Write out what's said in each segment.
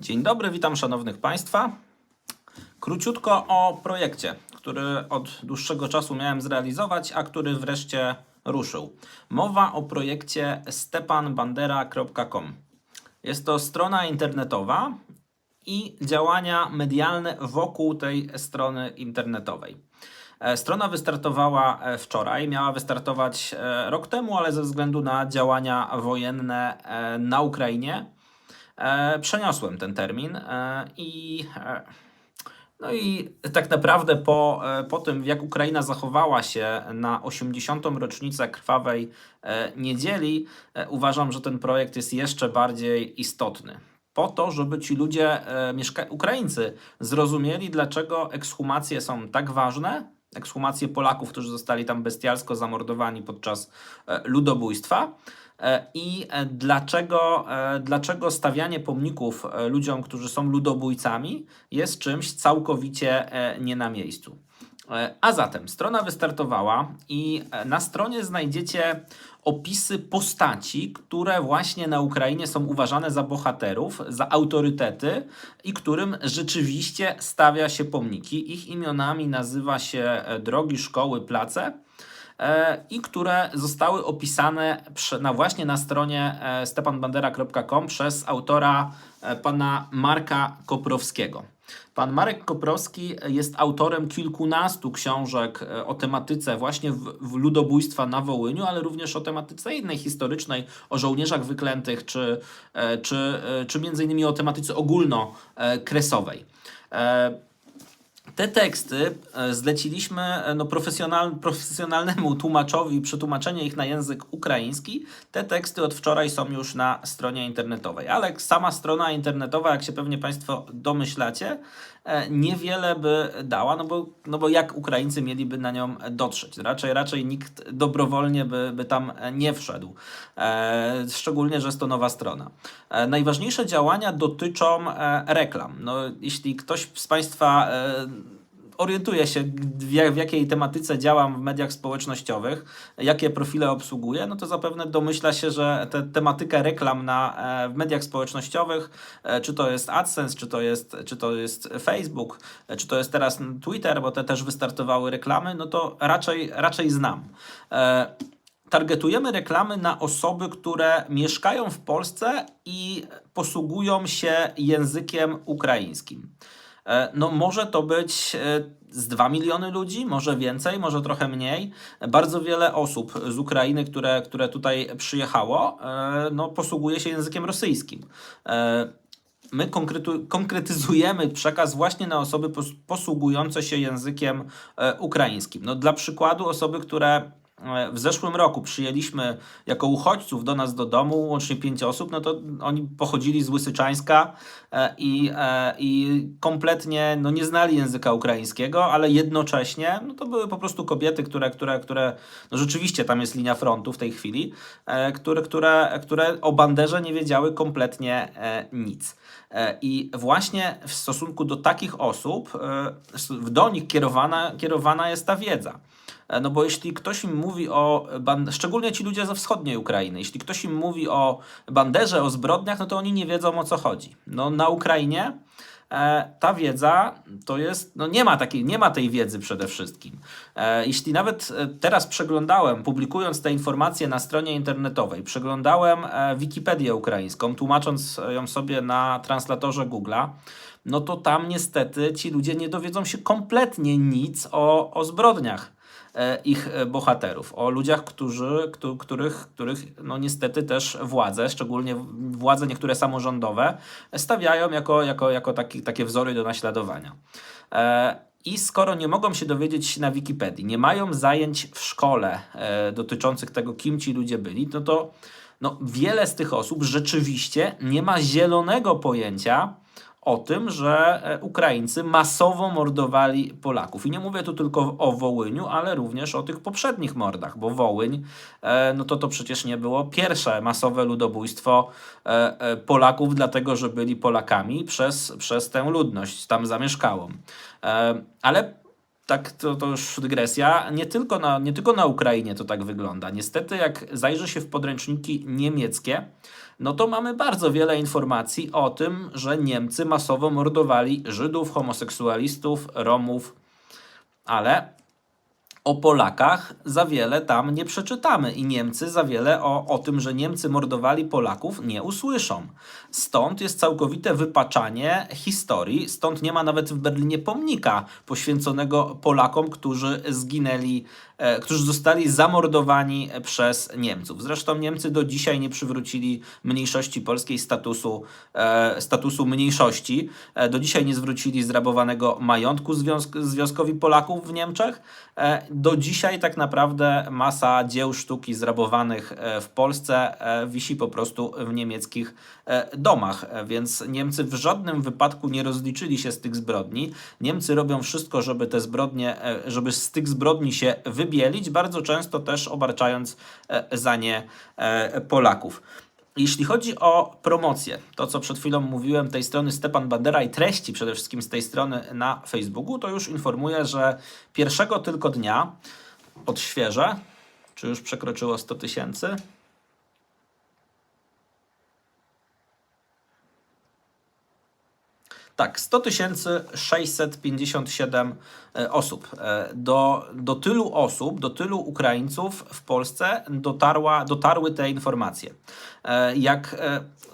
Dzień dobry, witam szanownych Państwa. Króciutko o projekcie, który od dłuższego czasu miałem zrealizować, a który wreszcie ruszył. Mowa o projekcie stepanbandera.com. Jest to strona internetowa i działania medialne wokół tej strony internetowej. E, Strona wystartowała e, wczoraj, miała wystartować e, rok temu, ale ze względu na działania wojenne na Ukrainie przeniosłem ten termin e, i e, no i tak naprawdę po, e, po tym, jak Ukraina zachowała się na 80. rocznicę krwawej e, niedzieli, e, uważam, że ten projekt jest jeszcze bardziej istotny. Po to, żeby ci ludzie, e, Ukraińcy, zrozumieli, dlaczego ekshumacje są tak ważne, ekshumacje Polaków, którzy zostali tam bestialsko zamordowani podczas e, ludobójstwa. E, I e, dlaczego, e, dlaczego stawianie pomników ludziom, którzy są ludobójcami, jest czymś całkowicie nie na miejscu. A zatem strona wystartowała i na stronie znajdziecie opisy postaci, które właśnie na Ukrainie są uważane za bohaterów, za autorytety i którym rzeczywiście stawia się pomniki. Ich imionami nazywa się drogi, szkoły, place i które zostały opisane na właśnie na stronie e, stepanbandera.com przez autora e, pana Marka Koprowskiego. Pan Marek Koprowski jest autorem kilkunastu książek e, o tematyce właśnie w, w ludobójstwa na Wołyniu, ale również o tematyce innej historycznej, o żołnierzach wyklętych, czy, e, czy, e, czy między innymi o tematyce ogólnokresowej. Te teksty e, zleciliśmy e, no, profesjonal, profesjonalnemu tłumaczowi przetłumaczenie ich na język ukraiński. Te teksty od wczoraj są już na stronie internetowej, ale sama strona internetowa, jak się pewnie Państwo domyślacie, e, niewiele by dała, no bo, no bo jak Ukraińcy mieliby na nią dotrzeć? Raczej, raczej nikt dobrowolnie by, by tam nie wszedł. Szczególnie, że jest to nowa strona. Najważniejsze działania dotyczą reklam. No, jeśli ktoś z Państwa orientuję się, w, jak, w jakiej tematyce działam w mediach społecznościowych, jakie profile obsługuję, no to zapewne domyśla się, że te, tematyka reklam na, e, w mediach społecznościowych, e, czy to jest AdSense, czy to jest, czy to jest Facebook, e, czy to jest teraz Twitter, bo te też wystartowały reklamy, no to raczej, raczej znam. Targetujemy reklamy na osoby, które mieszkają w Polsce i posługują się językiem ukraińskim. E, No, może to być e, z 2 miliony ludzi, może więcej, może trochę mniej. Bardzo wiele osób z Ukrainy, które, które tutaj przyjechało, e, no, posługuje się językiem rosyjskim. My konkretyzujemy przekaz właśnie na osoby pos- posługujące się językiem ukraińskim. No, dla przykładu, osoby, które w zeszłym roku przyjęliśmy jako uchodźców do nas do domu, łącznie pięć osób, no to oni pochodzili z Łysyczańska e, i, e, i kompletnie no, nie znali języka ukraińskiego, ale jednocześnie no, to były po prostu kobiety, które, które, które no, rzeczywiście tam jest linia frontu w tej chwili, e, które, które, które o banderze nie wiedziały kompletnie e, nic. E, I właśnie w stosunku do takich osób, e, do nich kierowana, kierowana jest ta wiedza. E, No bo jeśli ktoś im mówi o, szczególnie ci ludzie ze wschodniej Ukrainy, jeśli ktoś im mówi o banderze, o zbrodniach, no to oni nie wiedzą o co chodzi. No na Ukrainie e, ta wiedza to jest, no nie ma takiej, nie ma tej wiedzy przede wszystkim. E, jeśli nawet teraz przeglądałem, publikując te informacje na stronie internetowej, przeglądałem Wikipedię ukraińską, tłumacząc ją sobie na translatorze Google'a, no to tam niestety ci ludzie nie dowiedzą się kompletnie nic o, o zbrodniach ich e, bohaterów, o ludziach, którzy, któ- których, których no niestety też władze, szczególnie władze niektóre samorządowe, stawiają jako, jako, jako taki, takie wzory do naśladowania. E, I skoro nie mogą się dowiedzieć na Wikipedii, nie mają zajęć w szkole e, dotyczących tego, kim ci ludzie byli, no to no, wiele z tych osób rzeczywiście nie ma zielonego pojęcia, o tym, że e, Ukraińcy masowo mordowali Polaków. I nie mówię tu tylko o Wołyniu, ale również o tych poprzednich mordach, bo Wołyń, e, no to to przecież nie było pierwsze masowe ludobójstwo e, Polaków, dlatego że byli Polakami przez, przez tę ludność tam zamieszkałą. Ale tak to, to już dygresja, nie tylko, na, nie tylko na Ukrainie to tak wygląda. Niestety, jak zajrzy się w podręczniki niemieckie, no to mamy bardzo wiele informacji o tym, że Niemcy masowo mordowali Żydów, homoseksualistów, Romów, ale o Polakach za wiele tam nie przeczytamy i Niemcy za wiele o, o tym, że Niemcy mordowali Polaków nie usłyszą. Stąd jest całkowite wypaczanie historii, stąd nie ma nawet w Berlinie pomnika poświęconego Polakom, którzy zginęli, e, którzy zostali zamordowani przez Niemców. Zresztą Niemcy do dzisiaj nie przywrócili mniejszości polskiej statusu, e, statusu mniejszości. E, do dzisiaj nie zwrócili zrabowanego majątku związk Związkowi Polaków w Niemczech. E, do dzisiaj tak naprawdę masa dzieł sztuki zrabowanych e, w Polsce e, wisi po prostu w niemieckich e, domach, więc Niemcy w żadnym wypadku nie rozliczyli się z tych zbrodni. Niemcy robią wszystko, żeby te zbrodnie, żeby z tych zbrodni się wybielić, bardzo często też obarczając za nie Polaków. Jeśli chodzi o promocję, to co przed chwilą mówiłem, tej strony Stepan Bandera i treści przede wszystkim z tej strony na Facebooku, to już informuję, że pierwszego tylko dnia odświeżę, czy już przekroczyło 100 tysięcy. Tak, 100 657 e, osób. E, Do, do tylu osób, do tylu Ukraińców w Polsce dotarła, dotarły te informacje. E, Jak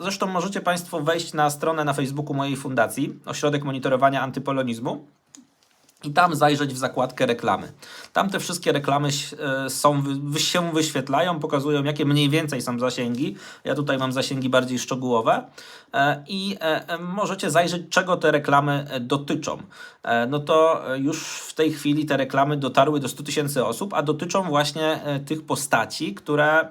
zresztą możecie Państwo wejść na stronę na Facebooku mojej fundacji, Ośrodek Monitorowania Antypolonizmu i tam zajrzeć w zakładkę reklamy. Tam te wszystkie reklamy e, są, się wyświetlają, pokazują jakie mniej więcej są zasięgi. Ja tutaj mam zasięgi bardziej szczegółowe e, i e, możecie zajrzeć czego te reklamy dotyczą. No to już w tej chwili te reklamy dotarły do 100 tysięcy osób, a dotyczą właśnie tych postaci, które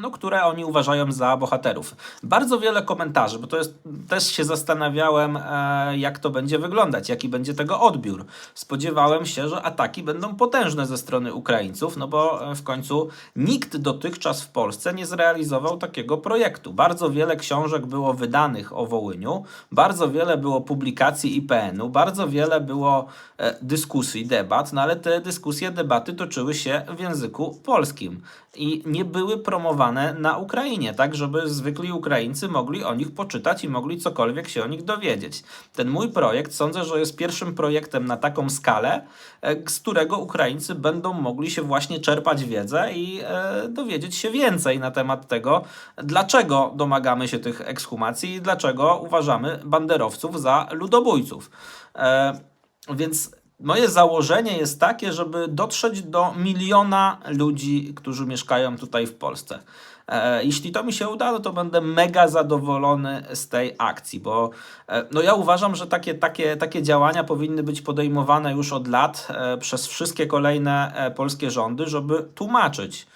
no, które oni uważają za bohaterów. Bardzo wiele komentarzy, bo to jest, też się zastanawiałem, e, jak to będzie wyglądać, jaki będzie tego odbiór. Spodziewałem się, że ataki będą potężne ze strony Ukraińców, no bo e, w końcu nikt dotychczas w Polsce nie zrealizował takiego projektu. Bardzo wiele książek było wydanych o Wołyniu, bardzo wiele było publikacji IPN-u, bardzo wiele było e, dyskusji, debat, no ale te dyskusje, debaty toczyły się w języku polskim i nie były promowane na Ukrainie, tak żeby zwykli Ukraińcy mogli o nich poczytać i mogli cokolwiek się o nich dowiedzieć. Ten mój projekt sądzę, że jest pierwszym projektem na taką skalę, e, z którego Ukraińcy będą mogli się właśnie czerpać wiedzę i e, dowiedzieć się więcej na temat tego, dlaczego domagamy się tych ekshumacji i dlaczego uważamy banderowców za ludobójców. E, więc Moje założenie jest takie, żeby dotrzeć do miliona ludzi, którzy mieszkają tutaj w Polsce. E, jeśli to mi się uda, no to będę mega zadowolony z tej akcji, bo e, no ja uważam, że takie, takie, takie działania powinny być podejmowane już od lat e, przez wszystkie kolejne polskie rządy, żeby tłumaczyć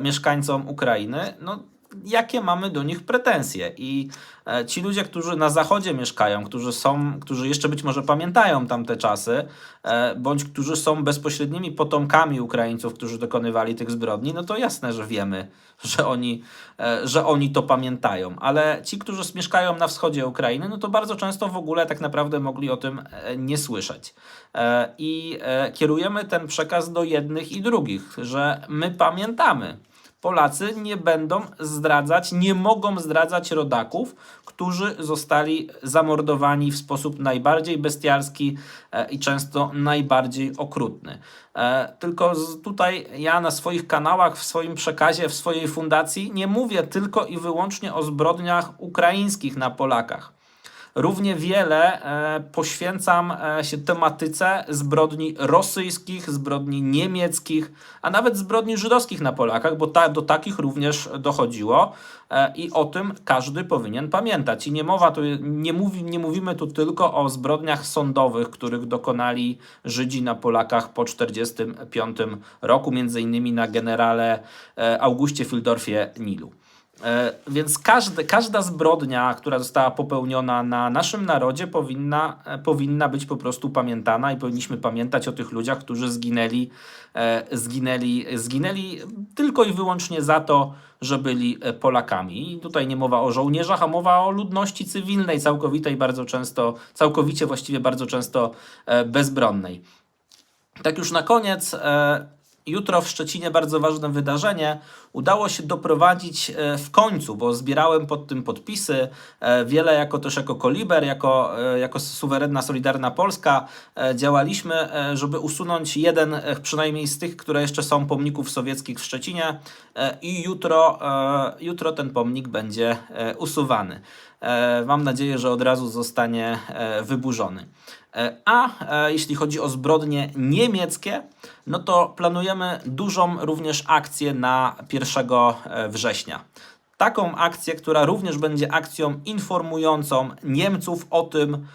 mieszkańcom Ukrainy, no, jakie mamy do nich pretensje. I e, ci ludzie, którzy na zachodzie mieszkają, którzy są, którzy jeszcze być może pamiętają tamte czasy, e, bądź którzy są bezpośrednimi potomkami Ukraińców, którzy dokonywali tych zbrodni, no to jasne, że wiemy, że oni, e, że oni to pamiętają. Ale ci, którzy mieszkają na wschodzie Ukrainy, no to bardzo często w ogóle tak naprawdę mogli o tym nie słyszeć. I kierujemy ten przekaz do jednych i drugich, że my pamiętamy. Polacy nie będą zdradzać, nie mogą zdradzać rodaków, którzy zostali zamordowani w sposób najbardziej bestialski e, i często najbardziej okrutny. E, Tylko tutaj ja na swoich kanałach, w swoim przekazie, w swojej fundacji nie mówię tylko i wyłącznie o zbrodniach ukraińskich na Polakach. Równie wiele e, poświęcam e, się tematyce zbrodni rosyjskich, zbrodni niemieckich, a nawet zbrodni żydowskich na Polakach, bo ta, do takich również dochodziło e, i o tym każdy powinien pamiętać. I nie mowa tu, nie, mówi, nie mówimy tu tylko o zbrodniach sądowych, których dokonali Żydzi na Polakach po 1945 roku, między innymi na generale Augustie Fildorfie Nilu. E, Więc każde, każda zbrodnia, która została popełniona na naszym narodzie, powinna, e, powinna być po prostu pamiętana i powinniśmy pamiętać o tych ludziach, którzy zginęli, e, zginęli, zginęli tylko i wyłącznie za to, że byli Polakami. I tutaj nie mowa o żołnierzach, a mowa o ludności cywilnej, całkowitej, bardzo często, całkowicie właściwie bardzo często bezbronnej. Tak już na koniec, jutro w Szczecinie bardzo ważne wydarzenie. Udało się doprowadzić e, w końcu, bo zbierałem pod tym podpisy, e, wiele jako też jako Koliber, jako, e, jako suwerenna, solidarna Polska działaliśmy, żeby usunąć jeden przynajmniej z tych, które jeszcze są pomników sowieckich w Szczecinie i jutro, jutro ten pomnik będzie usuwany. Mam nadzieję, że od razu zostanie wyburzony. E, A e, jeśli chodzi o zbrodnie niemieckie, no to planujemy dużą również akcję na 1 e, września. Taką akcję, która również będzie akcją informującą Niemców o tym,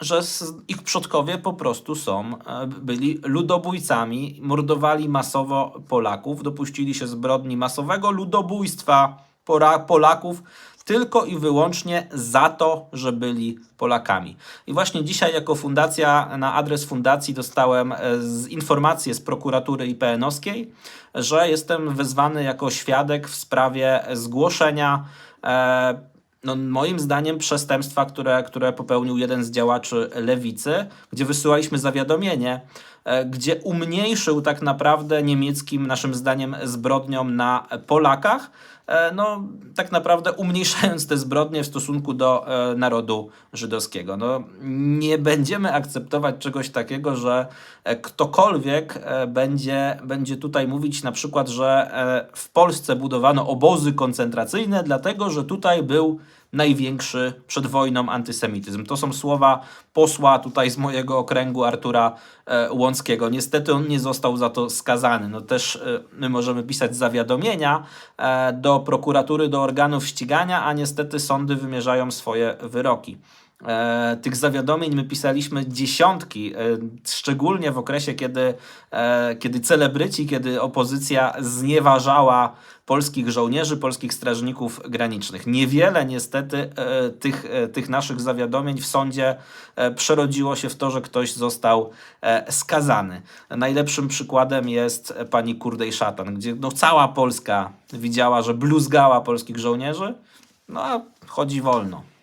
że ich przodkowie po prostu są, byli ludobójcami, mordowali masowo Polaków, dopuścili się zbrodni masowego ludobójstwa Polaków tylko i wyłącznie za to, że byli Polakami. I właśnie dzisiaj jako fundacja, na adres fundacji dostałem e, z informację z prokuratury IPN-owskiej, że jestem wezwany jako świadek w sprawie zgłoszenia e, no, moim zdaniem przestępstwa, które, które popełnił jeden z działaczy lewicy, gdzie wysyłaliśmy zawiadomienie, gdzie umniejszył tak naprawdę niemieckim, naszym zdaniem, zbrodniom na Polakach, e, no tak naprawdę umniejszając te zbrodnie w stosunku do e, narodu żydowskiego. No, nie będziemy akceptować czegoś takiego, że e, ktokolwiek e, będzie, będzie tutaj mówić na przykład, że e, w Polsce budowano obozy koncentracyjne, dlatego że tutaj był największy przed wojną antysemityzm. To są słowa posła tutaj z mojego okręgu Artura e, Łąckiego. Niestety on nie został za to skazany. No też e, my możemy pisać zawiadomienia e, do prokuratury, do organów ścigania, a niestety sądy wymierzają swoje wyroki. E, tych zawiadomień my pisaliśmy dziesiątki, e, szczególnie w okresie, kiedy, e, kiedy celebryci, kiedy opozycja znieważała polskich żołnierzy, polskich strażników granicznych. Niewiele niestety e, tych, e, tych naszych zawiadomień w sądzie e, przerodziło się w to, że ktoś został e, skazany. Najlepszym przykładem jest pani Kurdej Szatan, gdzie no, cała Polska widziała, że bluzgała polskich żołnierzy, no a chodzi wolno.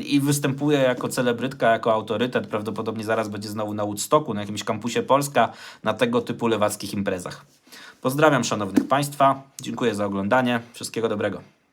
I występuje jako celebrytka, jako autorytet. Prawdopodobnie zaraz będzie znowu na Woodstocku, na jakimś kampusie Polska, na tego typu lewackich imprezach. Pozdrawiam szanownych Państwa. Dziękuję za oglądanie. Wszystkiego dobrego.